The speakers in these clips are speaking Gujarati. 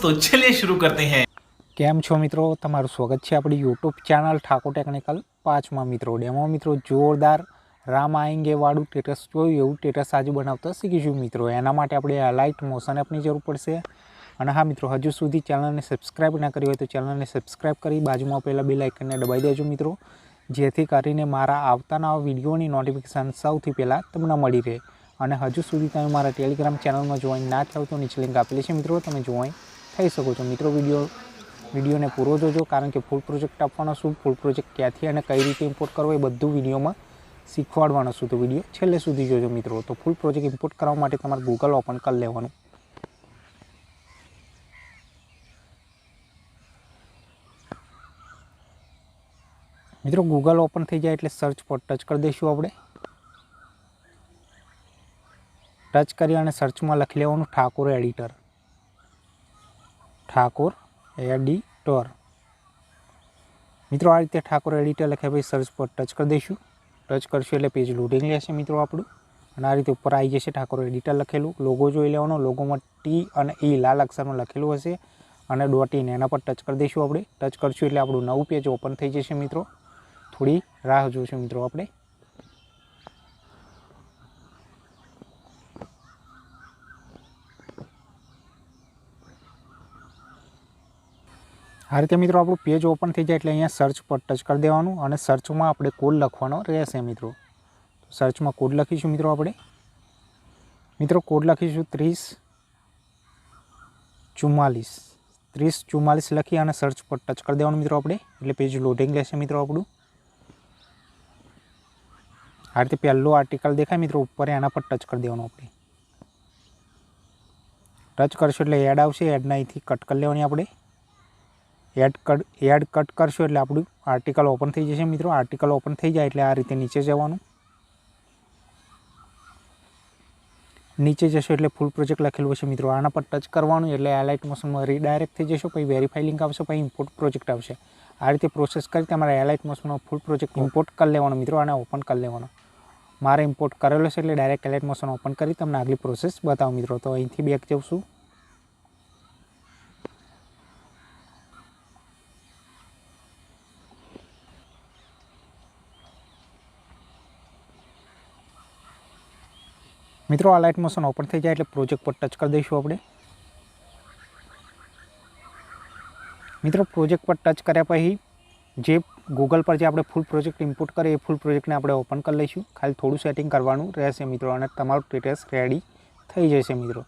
तो चलिए शुरू करते हैं કેમ છો મિત્રો તમારું સ્વાગત છે આપણી યુટ્યુબ ચેનલ ઠાકોર ટેકનિકલ પાંચમાં મિત્રો ડેમો મિત્રો જોરદાર રામ આઈંગે વાળું ટેટસ જોયું એવું ટેટસ આજે બનાવતા શીખીશું મિત્રો એના માટે આપણે આ લાઇટ મોશન એપની જરૂર પડશે અને હા મિત્રો હજુ સુધી ચેનલને સબસ્ક્રાઈબ ના કરી હોય તો ચેનલને સબસ્ક્રાઈબ કરી બાજુમાં પહેલાં બે લાઇકનને દબાઈ દેજો મિત્રો જેથી કરીને મારા આવતાના વિડીયોની નોટિફિકેશન સૌથી પહેલાં તમને મળી રહે અને હજુ સુધી તમે મારા ટેલિગ્રામ ચેનલમાં જોઈન ના થાવ તો નીચે લિંક આપેલી છે મિત્રો તમે જોઈન થઈ શકો છો. મિત્રો, વીડિયો, વિડીયોને પૂરો જોજો, કારણ કે ફૂલ પ્રોજેક્ટ આપવાનો છું ફૂલ પ્રોજેક્ટ ક્યાંથી અને કઈ રીતે ઇમ્પોર્ટ કરવો એ બધું વિડીયોમાં શીખવાડવાનો છું. તો વીડિયો છેલ્લે સુધી જોજો મિત્રો. તો ફૂલ પ્રોજેક્ટ ઇમ્પોર્ટ કરવા માટે તમારે ગૂગલ ઓપન કરી લેવાનું. મિત્રો ગૂગલ ઓપન થઈ જાય એટલે સર્ચ પર ટચ કરી દઈશું આપણે. ટચ કરી અને સર્ચમાં લખી લેવાનું ઠાકોર એડિટર ઠાકોર એડિટર. મિત્રો, આ રીતે ઠાકોર એડિટર લખ્યા પછી સર્ચ પર ટચ કરી દઈશું. ટચ કરશું એટલે પેજ લોડિંગ લેશે મિત્રો આપણું. અને આ રીતે ઉપર આવી જશે ઠાકોર એડિટર લખેલું. લોગો જોઈ લેવાનો. લોગોમાં ટી અને ઈ લાલ અક્ષરમાં લખેલું હશે. અને ડોટ ઇન એના પર ટચ કરી દઈશું આપણે. ટચ કરશું એટલે આપણું નવું પેજ ઓપન થઈ જશે મિત્રો. થોડી રાહ જોઈશું મિત્રો આપણે. આ રીતે મિત્રો આપણું પેજ ઓપન થઈ જાય એટલે અહીંયા સર્ચ પર ટચ કરી દેવાનું અને સર્ચમાં આપણે કોડ લખવાનો રહેશે મિત્રો. સર્ચમાં કોડ લખીશું મિત્રો આપણે. મિત્રો કોડ લખીશું ત્રીસ ચુમ્માલીસ. ત્રીસ ચુમ્માલીસ લખી અને સર્ચ પર ટચ કરી દેવાનું મિત્રો આપણે. એટલે પેજ લોડિંગ લેશે મિત્રો આપણું. આ રીતે પહેલો આર્ટિકલ દેખાય મિત્રો ઉપર, એના પર ટચ કરી દેવાનું આપણે. ટચ કરશું એટલે એડ આવશે એડના અહીંથી કટ કરી લેવાની આપણે. એડ કટ એડ કટ કરશો એટલે આપણું આર્ટિકલ ઓપન થઈ જશે મિત્રો. આર્ટિકલ ઓપન થઈ જાય એટલે આ રીતે નીચે જવાનું. નીચે જશો એટલે ફૂલ પ્રોજેક્ટ લખેલું હશે મિત્રો. આના પર ટચ કરવાનું એટલે એલાઇટ મોશનમાં રીડાયરેક્ટ થઈ જશો, પછી વેરીફાઈ લિંક આવશે, પછી ઇમ્પોર્ટ પ્રોજેક્ટ આવશે. આ રીતે પ્રોસેસ કરી તમારે એલાઇટ મોશનનો ફૂલ પ્રોજેક્ટ ઇમ્પોર્ટ કરી લેવાનો મિત્રો અને ઓપન કરી લેવાનો. મારે ઇમ્પોર્ટ કરેલો છે એટલે ડાયરેક્ટ એલાઇટ મોશન ઓપન કરી તમને આગલી પ્રોસેસ બતાવો મિત્રો. તો અહીંથી બેક જઉં છું. મિત્રો, આ લાઇટ મોશન ઓપન થઈ જાય એટલે પ્રોજેક્ટ પર ટચ કરી દઈશું આપણે. મિત્રો પ્રોજેક્ટ પર ટચ કર્યા પછી જે ગૂગલ પર જે આપણે ફૂલ પ્રોજેક્ટ ઇમ્પોર્ટ કરીએ, એ ફૂલ પ્રોજેક્ટને આપણે ઓપન કરી લઈશું. ખાલી થોડું સેટિંગ કરવાનું રહેશે મિત્રો, અને તમારું સ્ટેટસ રેડી થઈ જશે મિત્રો.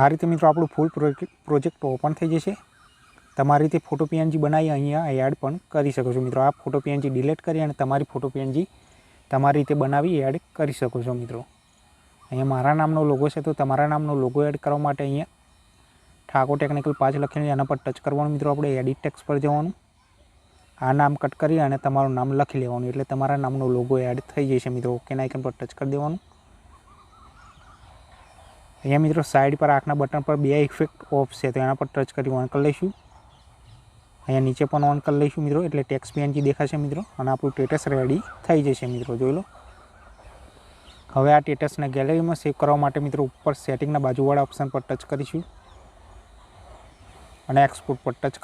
આ રીતે મિત્રો આપણું ફૂલ પ્રોજેક્ટ ઓપન થઈ જશે. તમારી રીતે ફોટો પીએનજી બનાવી અહીંયા એડ પણ કરી શકો છો મિત્રો. આ ફોટો પીએનજી ડિલીટ કરી અને તમારી ફોટો પીએનજી તમારી રીતે બનાવી એડ કરી શકો છો મિત્રો. અહીંયા મારા નામનો લોગો છે તો તમારા નામનો લોગો એડ કરવા માટે અહીંયા ઠાકોર ટેકનિકલ પાંચ લખીને એના પર ટચ કરવાનું મિત્રો. આપણે એડિટ ટેક્સ પર જવાનું. આ નામ કટ કરી અને તમારું નામ લખી લેવાનું. એટલે તમારા નામનો લોગો એડ થઈ જશે મિત્રો. ઓકે આઇકન પર ટચ કરી દેવાનું. અહીંયા મિત્રો સાઈડ પર આંખના બટન પર બે ઇફેક્ટ ઓફ છે, તો એના પર ટચ કરી ઓન કરી લઈશું. અહીંયા નીચે પણ ઓન કરી લઈશું મિત્રો, એટલે ટેક્સ પીએનજી દેખાશે મિત્રો, અને આપણું ટેટસ રેડી થઈ જશે મિત્રો, જોઈ લો. હવે આ ટેટસને ગેલેરીમાં સેવ કરવા માટે મિત્રો ઉપર સેટિંગના બાજુવાળા ઓપ્શન પર ટચ કરીશું. અને એક્સપોર્ટ પર ટચ